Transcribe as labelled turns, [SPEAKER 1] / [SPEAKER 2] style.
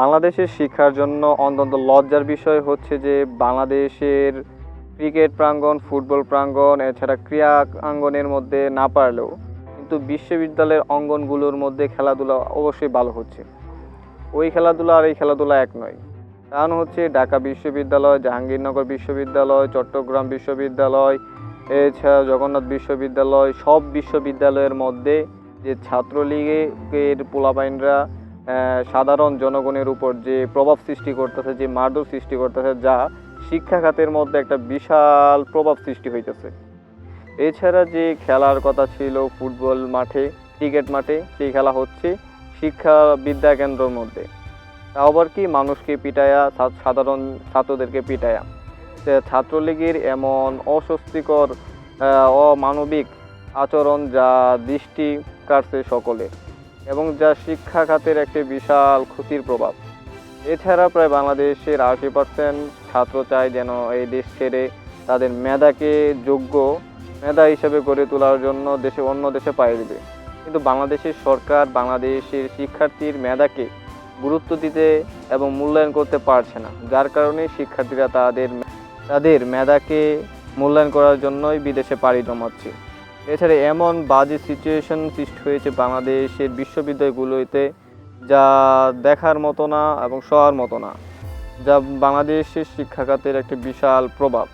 [SPEAKER 1] বাংলাদেশের শিক্ষার জন্য অন্তত লজ্জার বিষয় হচ্ছে যে বাংলাদেশের ক্রিকেট প্রাঙ্গণ ফুটবল প্রাঙ্গণ এছাড়া ক্রীড়া আঙ্গনের মধ্যে না পারলেও কিন্তু বিশ্ববিদ্যালয়ের অঙ্গনগুলোর মধ্যে খেলাধুলা অবশ্যই ভালো হচ্ছে। ওই খেলাধুলা আর এই খেলাধুলা এক নয়। কারণ হচ্ছে ঢাকা বিশ্ববিদ্যালয় জাহাঙ্গীরনগর বিশ্ববিদ্যালয় চট্টগ্রাম বিশ্ববিদ্যালয় এছাড়া জগন্নাথ বিশ্ববিদ্যালয় সব বিশ্ববিদ্যালয়ের মধ্যে যে ছাত্রলীগের পোলাপাইনরা আহ, সাধারণ জনগণের উপর যে প্রভাব সৃষ্টি করতেছে, যে মারধর সৃষ্টি করতেছে, যা শিক্ষা খাতের মধ্যে একটা বিশাল প্রভাব সৃষ্টি হইতেছে। এছাড়া যে খেলার কথা ছিল ফুটবল মাঠে, ক্রিকেট মাঠে, সেই খেলা হচ্ছে শিক্ষা বিদ্যা কেন্দ্রের মধ্যে। আবার কি মানুষকে পিটায়া সাধারণ ছাত্রদেরকে পিটায়া? ছাত্রলীগের এমন অস্বস্তিকর অমানবিক আচরণ যা দৃষ্টি কাটছে সকলে এবং যা শিক্ষা খাতের একটি বিশাল ক্ষতির প্রভাব। এছাড়া প্রায় বাংলাদেশের আশি পার্সেন্ট ছাত্র চায় যেন এই দেশ ছেড়ে তাদের মেধাকে যোগ্য মেধা হিসেবে গড়ে তোলার জন্য দেশে অন্য দেশে পাইয়ে দেবে। কিন্তু বাংলাদেশের সরকার বাংলাদেশের শিক্ষার্থীর মেধাকে গুরুত্ব দিতে এবং মূল্যায়ন করতে পারছে না। যার কারণে শিক্ষার্থীরা তাদের তাদের মেধাকে মূল্যায়ন করার জন্যই বিদেশে পাড়ি জমাচ্ছে। এছাড়া এমন বাজে সিচুয়েশন সৃষ্টি হয়েছে বাংলাদেশের বিশ্ববিদ্যালয়গুলোতে যা দেখার মতো না এবং সহার মতো না, যা বাংলাদেশের শিক্ষাখাতের একটি বিশাল প্রভাব।